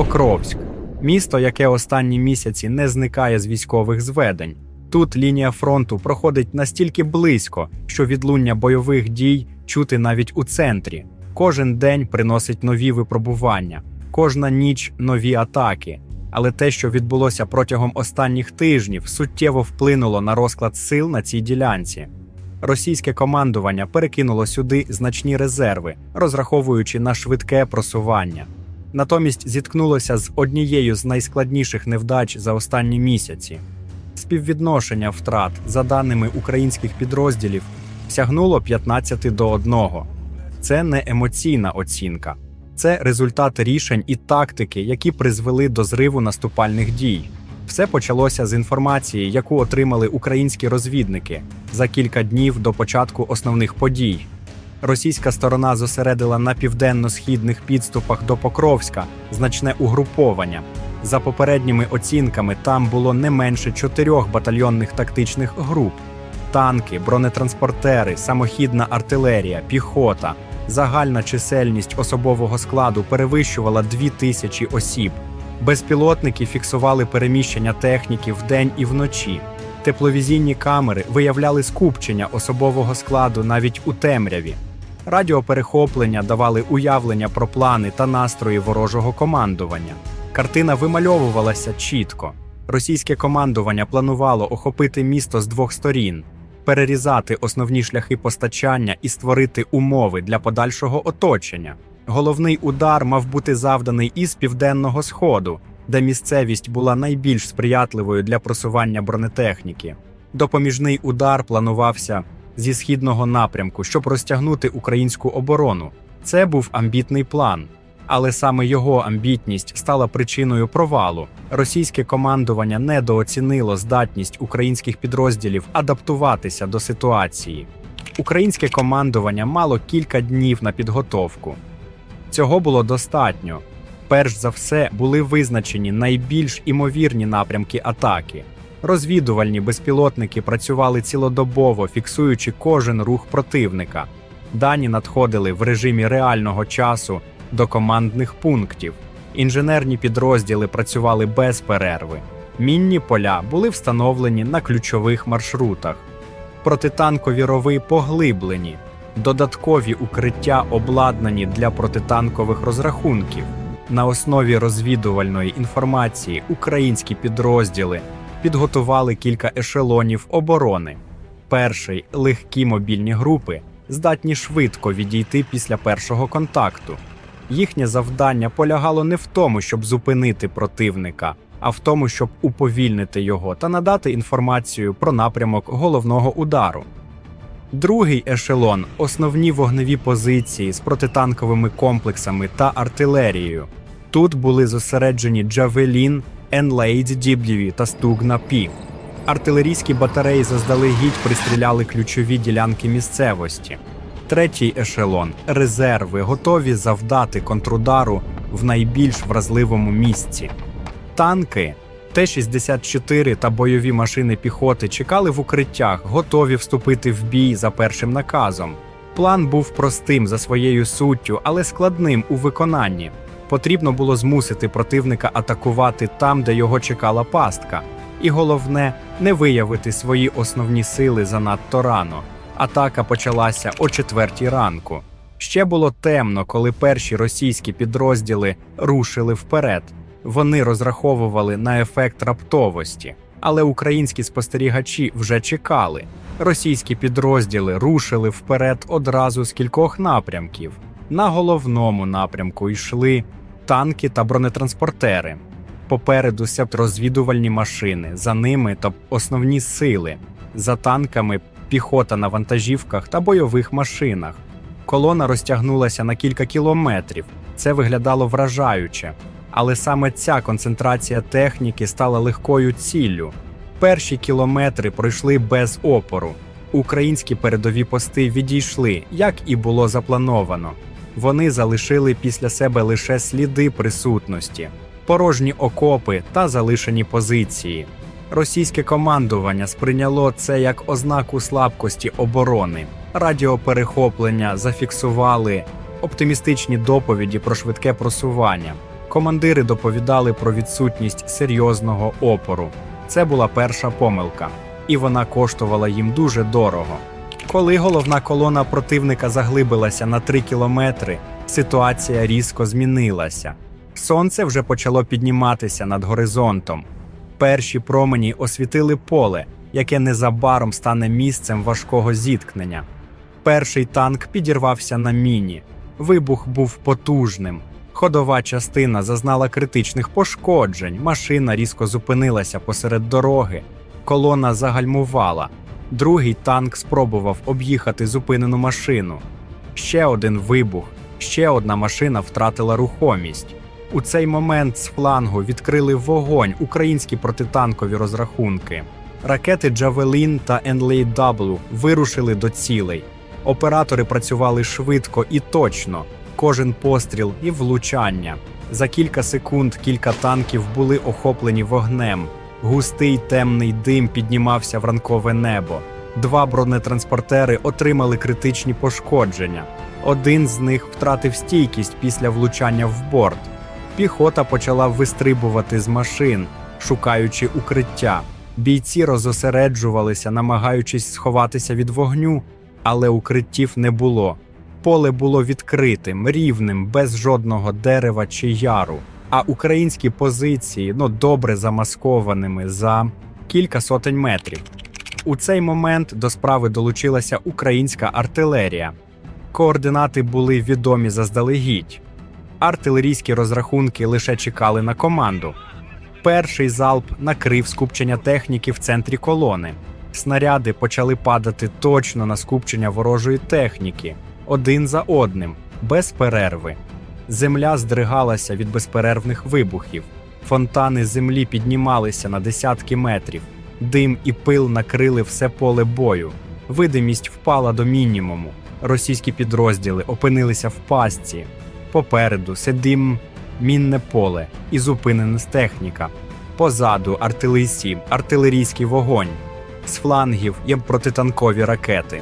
Покровськ місто, яке останні місяці не зникає з військових зведень. Тут лінія фронту проходить настільки близько, що відлуння бойових дій чути навіть у центрі. Кожен день приносить нові випробування, кожна ніч нові атаки. Але те, що відбулося протягом останніх тижнів, суттєво вплинуло на розклад сил на цій ділянці. Російське командування перекинуло сюди значні резерви, розраховуючи на швидке просування. Натомість зіткнулося з однією з найскладніших невдач за останні місяці. Співвідношення втрат, за даними українських підрозділів, сягнуло 15 до 1. Це не емоційна оцінка, це результат рішень і тактики, які призвели до зриву наступальних дій. Все почалося з інформації, яку отримали українські розвідники за кілька днів до початку основних подій. Російська сторона зосередила на південно-східних підступах до Покровська значне угруповання. За попередніми оцінками, там було не менше чотирьох батальйонних тактичних груп: танки, бронетранспортери, самохідна артилерія, піхота. Загальна чисельність особового складу перевищувала дві тисячі осіб. Безпілотники фіксували переміщення техніки вдень і вночі. Тепловізійні камери виявляли скупчення особового складу навіть у темряві. Радіоперехоплення давали уявлення про плани та настрої ворожого командування. Картина вимальовувалася чітко. Російське командування планувало охопити місто з двох сторін, перерізати основні шляхи постачання і створити умови для подальшого оточення. Головний удар мав бути завданий із південного сходу, де місцевість була найбільш сприятливою для просування бронетехніки. Допоміжний удар планувався зі східного напрямку, щоб розтягнути українську оборону. Це був амбітний план. Але саме його амбітність стала причиною провалу. Російське командування недооцінило здатність українських підрозділів адаптуватися до ситуації. Українське командування мало кілька днів на підготовку. Цього було достатньо. Перш за все були визначені найбільш імовірні напрямки атаки. Розвідувальні безпілотники працювали цілодобово, фіксуючи кожен рух противника. Дані надходили в режимі реального часу до командних пунктів. Інженерні підрозділи працювали без перерви. Мінні поля були встановлені на ключових маршрутах. Протитанкові рови поглиблені. Додаткові укриття обладнані для протитанкових розрахунків. На основі розвідувальної інформації українські підрозділи підготували кілька ешелонів оборони. Перший легкі мобільні групи здатні швидко відійти після першого контакту. Їхнє завдання полягало не в тому, щоб зупинити противника, а в тому, щоб уповільнити його та надати інформацію про напрямок головного удару. Другий ешелон основні вогневі позиції з протитанковими комплексами та артилерією. Тут були зосереджені Джавелін, Енлейд Дібліві та Стугна Пі. Артилерійські батареї заздалегідь пристріляли ключові ділянки місцевості. Третій ешелон резерви готові завдати контрудару в найбільш вразливому місці. Танки Т-64 та бойові машини піхоти чекали в укриттях, готові вступити в бій за першим наказом. План був простим за своєю суттю, але складним у виконанні. Потрібно було змусити противника атакувати там, де його чекала пастка. І головне, не виявити свої основні сили занадто рано. Атака почалася о четвертій ранку. Ще було темно, коли перші російські підрозділи рушили вперед. Вони розраховували на ефект раптовості, але українські спостерігачі вже чекали. Російські підрозділи рушили вперед одразу з кількох напрямків. На головному напрямку йшли танки та бронетранспортери. Попереду розвідувальні машини, за ними та основні сили, за танками піхота на вантажівках та бойових машинах. Колона розтягнулася на кілька кілометрів. Це виглядало вражаюче. Але саме ця концентрація техніки стала легкою ціллю. Перші кілометри пройшли без опору. Українські передові пости відійшли, як і було заплановано. Вони залишили після себе лише сліди присутності, порожні окопи та залишені позиції. Російське командування сприйняло це як ознаку слабкості оборони. Радіоперехоплення зафіксували оптимістичні доповіді про швидке просування. Командири доповідали про відсутність серйозного опору. Це була перша помилка, і вона коштувала їм дуже дорого. Коли головна колона противника заглибилася на 3 кілометри, ситуація різко змінилася. Сонце вже почало підніматися над горизонтом. Перші промені освітили поле, яке незабаром стане місцем важкого зіткнення. Перший танк підірвався на міні. Вибух був потужним. Ходова частина зазнала критичних пошкоджень. Машина різко зупинилася посеред дороги. Колона загальмувала. Другий танк спробував об'їхати зупинену машину. Ще один вибух, ще одна машина втратила рухомість. У цей момент з флангу відкрили вогонь українські протитанкові розрахунки. Ракети Джавелін та NLAW вирушили до цілей. Оператори працювали швидко і точно, кожен постріл і влучання. За кілька секунд кілька танків були охоплені вогнем. Густий темний дим піднімався в ранкове небо. Два бронетранспортери отримали критичні пошкодження. Один з них втратив стійкість після влучання в борт. Піхота почала вистрибувати з машин, шукаючи укриття. Бійці розосереджувалися, намагаючись сховатися від вогню, але укриттів не було. Поле було відкритим, рівним, без жодного дерева чи яру. А українські позиції ну добре замаскованими за кілька сотень метрів. У цей момент до справи долучилася українська артилерія. Координати були відомі заздалегідь. Артилерійські розрахунки лише чекали на команду. Перший залп накрив скупчення техніки в центрі колони. Снаряди почали падати точно на скупчення ворожої техніки, один за одним, без перерви. Земля здригалася від безперервних вибухів. Фонтани землі піднімалися на десятки метрів. Дим і пил накрили все поле бою. Видимість впала до мінімуму. Російські підрозділи опинилися в пастці. Попереду сидим мінне поле і зупинена техніка. Позаду артилерійські, артилерійський вогонь. З флангів є протитанкові ракети.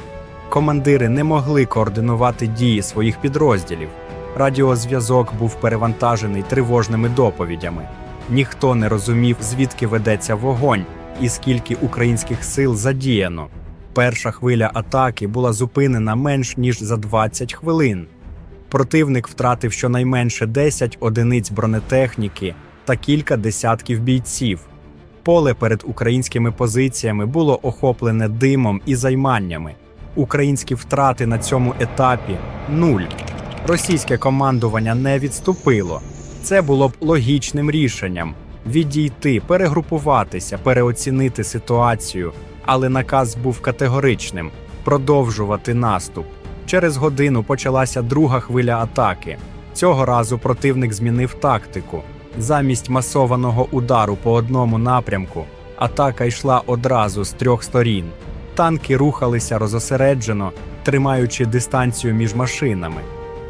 Командири не могли координувати дії своїх підрозділів. Радіозв'язок був перевантажений тривожними доповідями. Ніхто не розумів, звідки ведеться вогонь і скільки українських сил задіяно. Перша хвиля атаки була зупинена менш ніж за 20 хвилин. Противник втратив щонайменше 10 одиниць бронетехніки та кілька десятків бійців. Поле перед українськими позиціями було охоплене димом і займаннями. Українські втрати на цьому етапі нуль. Російське командування не відступило. Це було б логічним рішенням відійти, перегрупуватися, переоцінити ситуацію, але наказ був категоричним продовжувати наступ. Через годину почалася друга хвиля атаки. Цього разу противник змінив тактику. Замість масованого удару по одному напрямку атака йшла одразу з трьох сторін. Танки рухалися розосереджено, тримаючи дистанцію між машинами.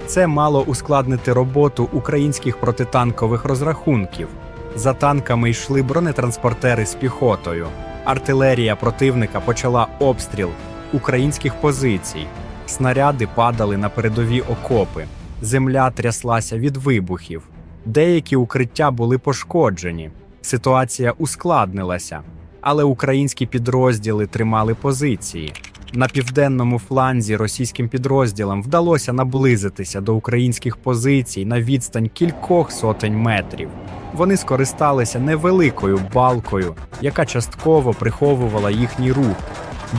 Це мало ускладнити роботу українських протитанкових розрахунків. За танками йшли бронетранспортери з піхотою. Артилерія противника почала обстріл українських позицій. Снаряди падали на передові окопи. Земля тряслася від вибухів. Деякі укриття були пошкоджені. Ситуація ускладнилася, але українські підрозділи тримали позиції. На південному фланзі російським підрозділам вдалося наблизитися до українських позицій на відстань кількох сотень метрів. Вони скористалися невеликою балкою, яка частково приховувала їхній рух.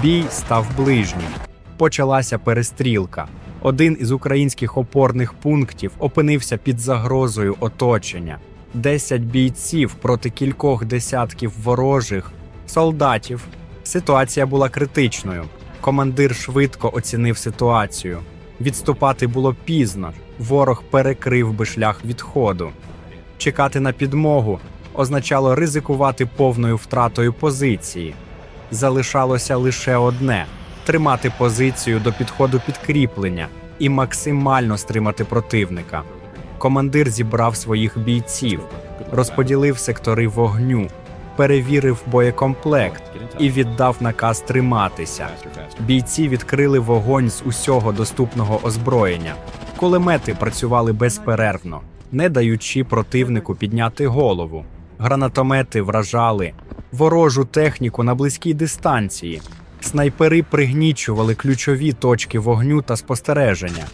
Бій став ближнім. Почалася перестрілка. Один із українських опорних пунктів опинився під загрозою оточення. Десять бійців проти кількох десятків ворожих солдатів. Ситуація була критичною. Командир швидко оцінив ситуацію. Відступати було пізно. Ворог перекрив би шлях відходу. Чекати на підмогу означало ризикувати повною втратою позиції. Залишалося лише одне тримати позицію до підходу підкріплення і максимально стримати противника. Командир зібрав своїх бійців, розподілив сектори вогню, перевірив боєкомплект і віддав наказ триматися. Бійці відкрили вогонь з усього доступного озброєння. Кулемети працювали безперервно. не даючи противнику підняти голову. Гранатомети вражали ворожу техніку на близькій дистанції. Снайпери пригнічували ключові точки вогню та спостереження.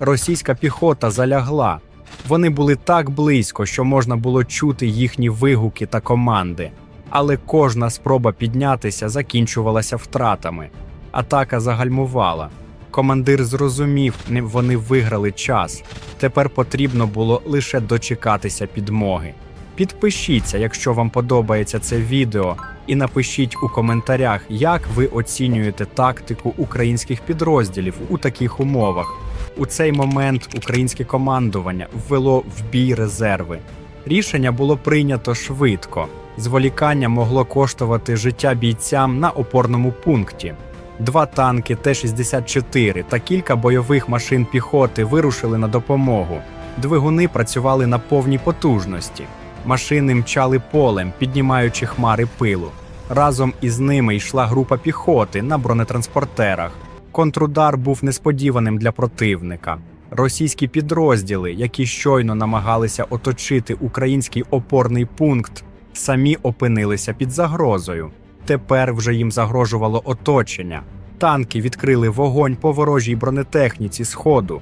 Російська піхота залягла. Вони були так близько, що можна було чути їхні вигуки та команди. Але кожна спроба піднятися закінчувалася втратами. Атака загальмувала. Командир зрозумів, вони виграли час. Тепер потрібно було лише дочекатися підмоги. Підпишіться, якщо вам подобається це відео, і напишіть у коментарях, як ви оцінюєте тактику українських підрозділів у таких умовах. У цей момент українське командування ввело в бій резерви. Рішення було прийнято швидко. Зволікання могло коштувати життя бійцям на опорному пункті. Два танки Т-64 та кілька бойових машин піхоти вирушили на допомогу. Двигуни працювали на повній потужності. Машини мчали полем, піднімаючи хмари пилу. Разом із ними йшла група піхоти на бронетранспортерах. Контрудар був несподіваним для противника. Російські підрозділи, які щойно намагалися оточити український опорний пункт, самі опинилися під загрозою. Тепер вже їм загрожувало оточення. Танки відкрили вогонь по ворожій бронетехніці сходу.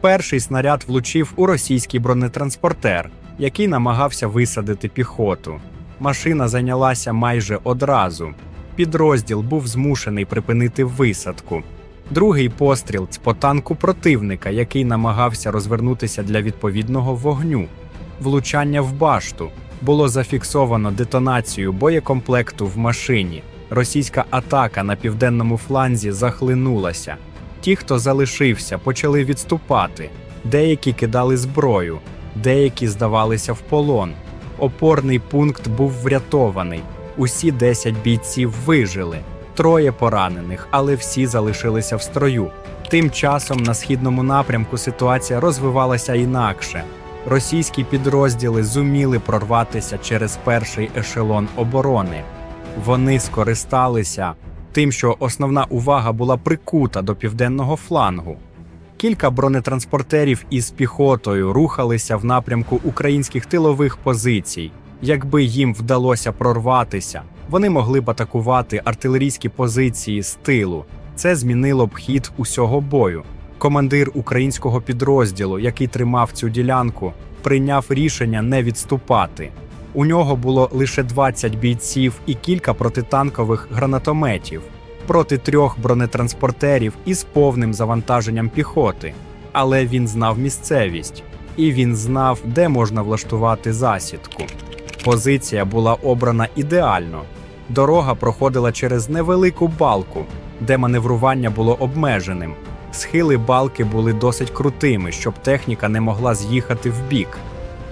Перший снаряд влучив у російський бронетранспортер, який намагався висадити піхоту. Машина зайнялася майже одразу. Підрозділ був змушений припинити висадку. Другий постріл – по танку противника, який намагався розвернутися для відповідного вогню. Влучання в башту було зафіксовано детонацію боєкомплекту в машині. Російська атака на південному фланзі захлинулася. Ті, хто залишився, почали відступати. Деякі кидали зброю, деякі здавалися в полон. Опорний пункт був врятований. Усі 10 бійців вижили, троє поранених, але всі залишилися в строю. Тим часом на східному напрямку ситуація розвивалася інакше. Російські підрозділи зуміли прорватися через перший ешелон оборони. Вони скористалися тим, що основна увага була прикута до південного флангу. Кілька бронетранспортерів із піхотою рухалися в напрямку українських тилових позицій. Якби їм вдалося прорватися, вони могли б атакувати артилерійські позиції з тилу. Це змінило б хід усього бою. Командир українського підрозділу, який тримав цю ділянку, прийняв рішення не відступати. У нього було лише 20 бійців і кілька протитанкових гранатометів проти трьох бронетранспортерів із повним завантаженням піхоти. Але він знав місцевість, і він знав, де можна влаштувати засідку. Позиція була обрана ідеально. Дорога проходила через невелику балку, де маневрування було обмеженим. Схили балки були досить крутими, щоб техніка не могла з'їхати вбік.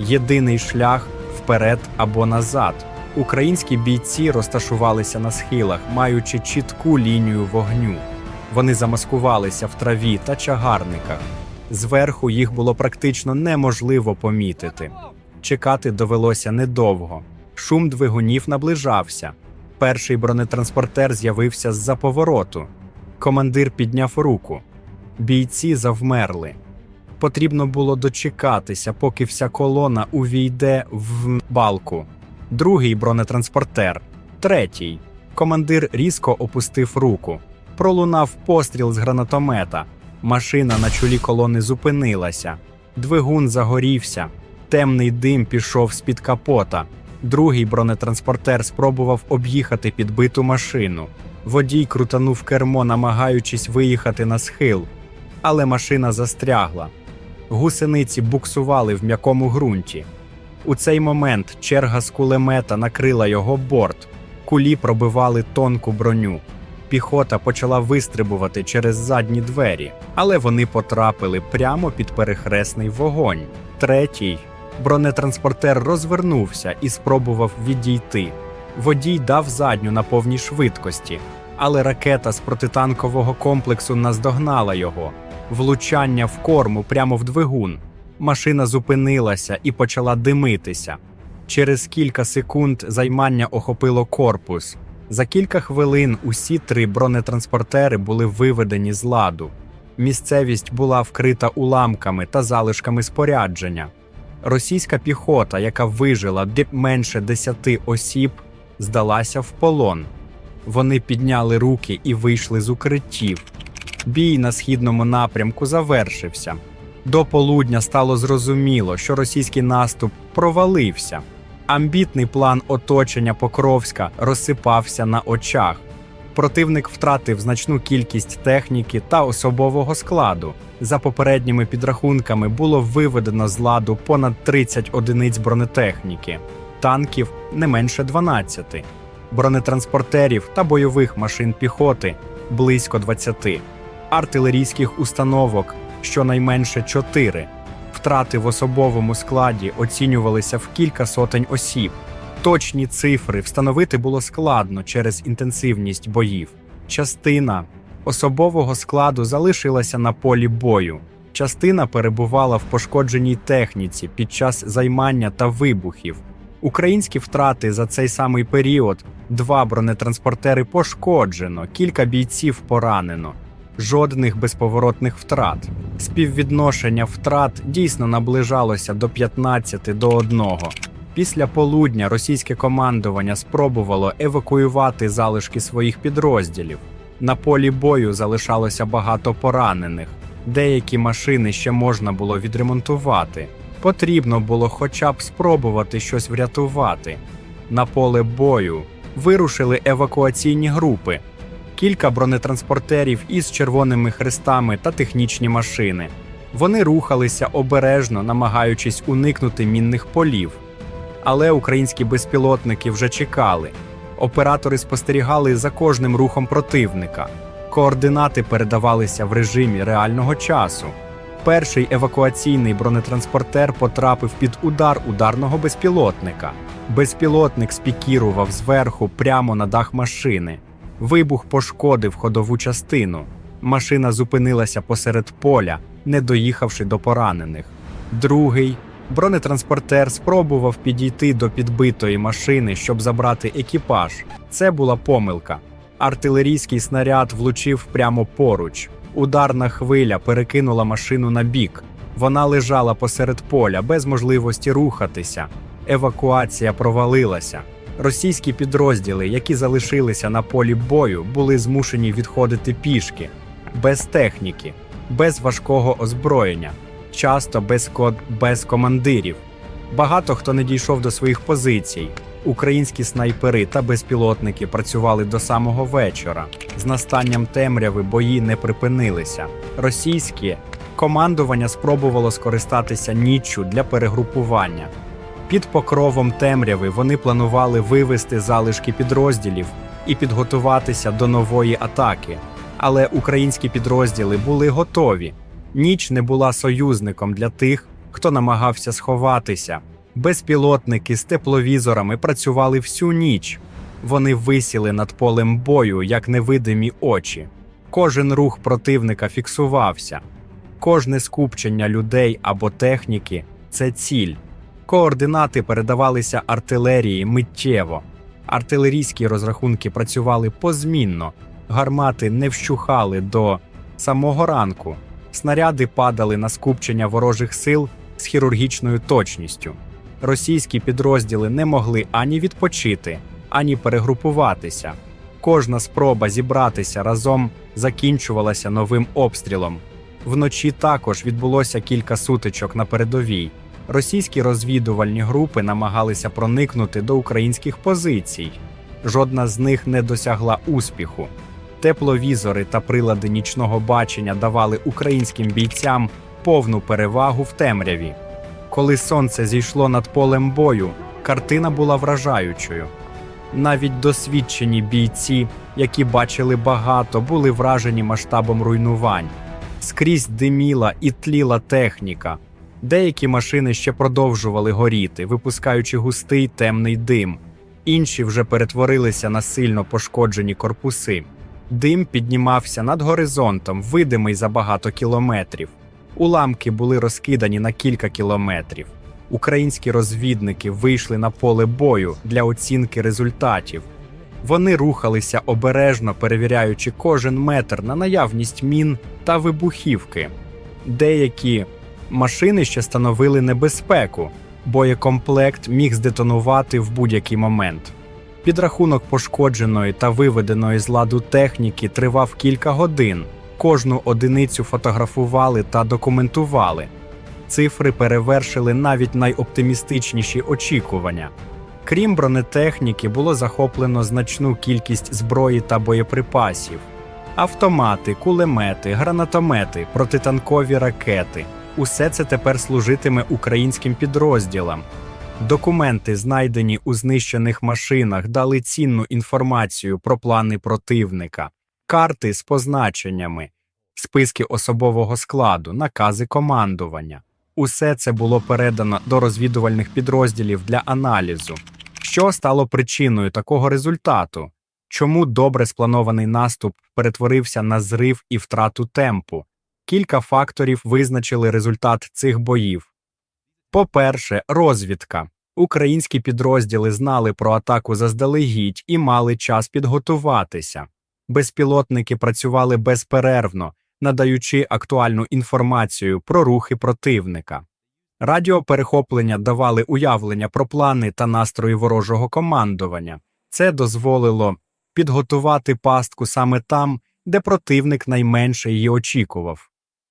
Єдиний шлях вперед або назад. Українські бійці розташувалися на схилах, маючи чітку лінію вогню. Вони замаскувалися в траві та чагарниках. Зверху їх було практично неможливо помітити. Чекати довелося недовго. Шум двигунів наближався. Перший бронетранспортер з'явився з-за повороту. Командир підняв руку. Бійці завмерли. Потрібно було дочекатися, поки вся колона увійде в балку. Другий бронетранспортер, третій. Командир різко опустив руку. Пролунав постріл з гранатомета. Машина на чолі колони зупинилася. Двигун загорівся. Темний дим пішов з-під капота. Другий бронетранспортер спробував об'їхати підбиту машину. Водій крутанув кермо, намагаючись виїхати на схил, але машина застрягла. Гусениці буксували в м'якому ґрунті. У цей момент черга з кулемета накрила його борт. Кулі пробивали тонку броню. Піхота почала вистрибувати через задні двері, але вони потрапили прямо під перехресний вогонь. Третій бронетранспортер розвернувся і спробував відійти. Водій дав задню на повній швидкості, але ракета з протитанкового комплексу наздогнала його. Влучання в корму прямо в двигун. Машина зупинилася і почала димитися. Через кілька секунд займання охопило корпус. За кілька хвилин усі три бронетранспортери були виведені з ладу. Місцевість була вкрита уламками та залишками спорядження. Російська піхота, яка вижила менше 10 осіб, здалася в полон. Вони підняли руки і вийшли з укриттів. Бій на східному напрямку завершився. До полудня стало зрозуміло, що російський наступ провалився. Амбітний план оточення Покровська розсипався на очах. Противник втратив значну кількість техніки та особового складу. За попередніми підрахунками було виведено з ладу понад 30 одиниць бронетехніки, танків не менше 12, бронетранспортерів та бойових машин піхоти близько 20, артилерійських установок щонайменше 4. Втрати в особовому складі оцінювалися в кілька сотень осіб. Точні цифри встановити було складно через інтенсивність боїв. Частина особового складу залишилася на полі бою. Частина перебувала в пошкодженій техніці під час займання та вибухів. Українські втрати за цей самий період: два бронетранспортери пошкоджено, кілька бійців поранено. Жодних безповоротних втрат. Співвідношення втрат дійсно наближалося до 15 до 1. Після полудня російське командування спробувало евакуювати залишки своїх підрозділів. На полі бою залишалося багато поранених. Деякі машини ще можна було відремонтувати. Потрібно було хоча б спробувати щось врятувати. На поле бою вирушили евакуаційні групи, кілька бронетранспортерів із червоними хрестами та технічні машини. Вони рухалися обережно, намагаючись уникнути мінних полів. Але українські безпілотники вже чекали. Оператори спостерігали за кожним рухом противника. Координати передавалися в режимі реального часу. Перший евакуаційний бронетранспортер потрапив під удар ударного безпілотника. Безпілотник спікірував зверху прямо на дах машини. Вибух пошкодив ходову частину. Машина зупинилася посеред поля, не доїхавши до поранених. Другий бронетранспортер спробував підійти до підбитої машини, щоб забрати екіпаж. Це була помилка. Артилерійський снаряд влучив прямо поруч. Ударна хвиля перекинула машину на бік. Вона лежала посеред поля без можливості рухатися. Евакуація провалилася. Російські підрозділи, які залишилися на полі бою, були змушені відходити пішки, без техніки, без важкого озброєння, часто без код без командирів. Багато хто не дійшов до своїх позицій. Українські снайпери та безпілотники працювали до самого вечора. З настанням темряви бої не припинилися. Російське командування спробувало скористатися ніччю для перегрупування. Під покровом темряви вони планували вивести залишки підрозділів і підготуватися до нової атаки. Але українські підрозділи були готові. Ніч не була союзником для тих, хто намагався сховатися. Безпілотники з тепловізорами працювали всю ніч. Вони висіли над полем бою, як невидимі очі. Кожен рух противника фіксувався. Кожне скупчення людей або техніки це ціль. Координати передавалися артилерії миттєво. Артилерійські розрахунки працювали позмінно, гармати не вщухали до самого ранку. Снаряди падали на скупчення ворожих сил з хірургічною точністю. Російські підрозділи не могли ані відпочити, ані перегрупуватися. Кожна спроба зібратися разом закінчувалася новим обстрілом. Вночі також відбулося кілька сутичок на передовій. Російські розвідувальні групи намагалися проникнути до українських позицій. Жодна з них не досягла успіху. Тепловізори та прилади нічного бачення давали українським бійцям повну перевагу в темряві. Коли сонце зійшло над полем бою, картина була вражаючою. Навіть досвідчені бійці, які бачили багато, були вражені масштабом руйнувань. Скрізь диміла і тліла техніка. Деякі машини ще продовжували горіти, випускаючи густий темний дим. Інші вже перетворилися на сильно пошкоджені корпуси. Дим піднімався над горизонтом, видимий за багато кілометрів. Уламки були розкидані на кілька кілометрів. Українські розвідники вийшли на поле бою для оцінки результатів. Вони рухалися обережно, перевіряючи кожен метр на наявність мін та вибухівки. Деякі Машини ще становили небезпеку, боєкомплект міг здетонувати в будь-який момент. Підрахунок пошкодженої та виведеної з ладу техніки тривав кілька годин. Кожну одиницю фотографували та документували. Цифри перевершили навіть найоптимістичніші очікування. Крім бронетехніки, було захоплено значну кількість зброї та боєприпасів: автомати, кулемети, гранатомети, протитанкові ракети. Усе це тепер служитиме українським підрозділам. Документи, знайдені у знищених машинах, дали цінну інформацію про плани противника, карти з позначеннями, списки особового складу, накази командування. Усе це було передано до розвідувальних підрозділів для аналізу. Що стало причиною такого результату? Чому добре спланований наступ перетворився на зрив і втрату темпу? Кілька факторів визначили результат цих боїв. По-перше, розвідка. Українські підрозділи знали про атаку заздалегідь і мали час підготуватися. Безпілотники працювали безперервно, надаючи актуальну інформацію про рухи противника. Радіоперехоплення давали уявлення про плани та настрої ворожого командування. Це дозволило підготувати пастку саме там, де противник найменше її очікував.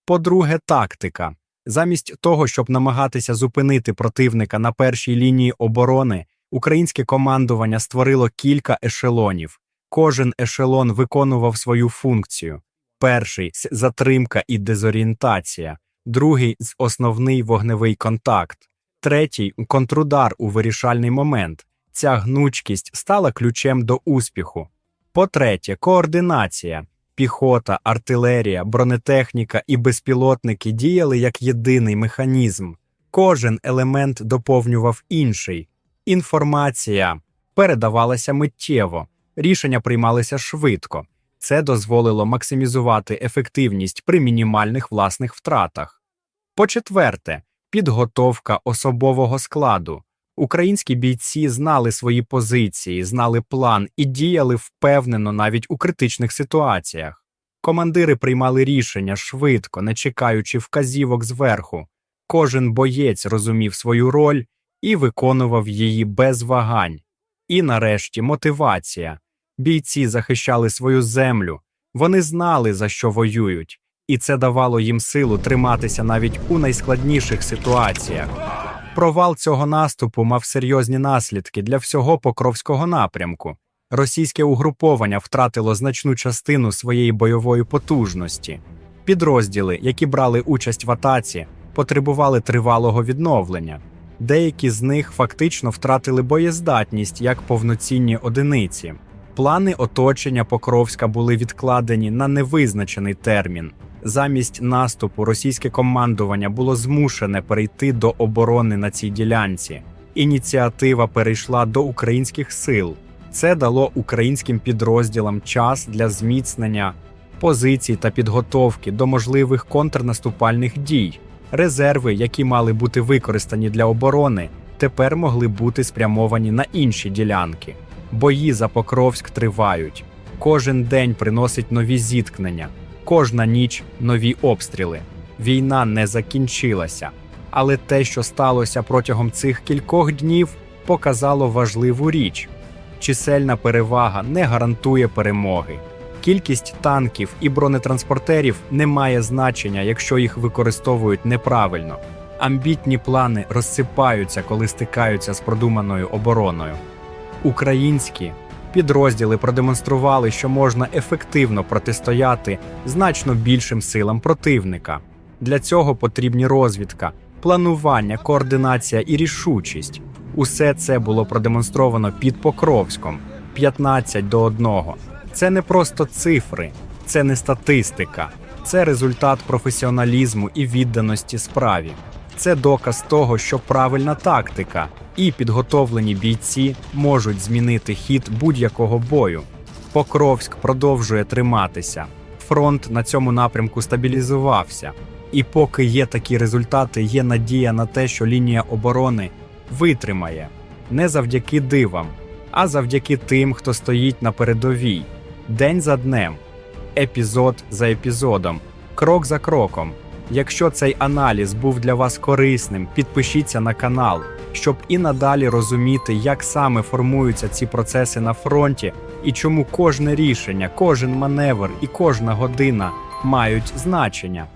По-друге, тактика. Замість того, щоб намагатися зупинити противника на першій лінії оборони, українське командування створило кілька ешелонів. Кожен ешелон виконував свою функцію. Перший затримка і дезорієнтація, другий основний вогневий контакт, третій контрудар у вирішальний момент. Ця гнучкість стала ключем до успіху. По-третє, координація. Піхота, артилерія, бронетехніка і безпілотники діяли як єдиний механізм. Кожен елемент доповнював інший. Інформація передавалася миттєво, рішення приймалися швидко. Це дозволило максимізувати ефективність при мінімальних власних втратах. По-четверте, підготовка особового складу. Українські бійці знали свої позиції, знали план і діяли впевнено навіть у критичних ситуаціях. Командири приймали рішення швидко, не чекаючи вказівок зверху. Кожен боєць розумів свою роль і виконував її без вагань. І нарешті мотивація. Бійці захищали свою землю, вони знали, за що воюють, і це давало їм силу триматися навіть у найскладніших ситуаціях. Провал цього наступу мав серйозні наслідки для всього Покровського напрямку. Російське угруповання втратило значну частину своєї бойової потужності. Підрозділи, які брали участь в атаці, потребували тривалого відновлення. Деякі з них фактично втратили боєздатність як повноцінні одиниці. Плани оточення Покровська були відкладені на невизначений термін. Замість наступу російське командування було змушене перейти до оборони на цій ділянці. Ініціатива перейшла до українських сил. Це дало українським підрозділам час для зміцнення позицій та підготовки до можливих контрнаступальних дій. Резерви, які мали бути використані для оборони, тепер могли бути спрямовані на інші ділянки. Бої за Покровськ тривають. Кожен день приносить нові зіткнення, кожна ніч нові обстріли. Війна не закінчилася, але те, що сталося протягом цих кількох днів, показало важливу річ: чисельна перевага не гарантує перемоги. Кількість танків і бронетранспортерів не має значення, якщо їх використовують неправильно. Амбітні плани розсипаються, коли стикаються з продуманою обороною. Українські підрозділи продемонстрували, що можна ефективно протистояти значно більшим силам противника. Для цього потрібні розвідка, планування, координація і рішучість. Усе це було продемонстровано під Покровськом 15 до 1. Це не просто цифри, це не статистика, це результат професіоналізму і відданості справі. Це доказ того, що правильна тактика і підготовлені бійці можуть змінити хід будь-якого бою. Покровськ продовжує триматися. Фронт на цьому напрямку стабілізувався. І поки є такі результати, є надія на те, що лінія оборони витримає не завдяки дивам, а завдяки тим, хто стоїть на передовій, день за днем, епізод за епізодом, крок за кроком. Якщо цей аналіз був для вас корисним, підпишіться на канал, щоб і надалі розуміти, як саме формуються ці процеси на фронті і чому кожне рішення, кожен маневр і кожна година мають значення.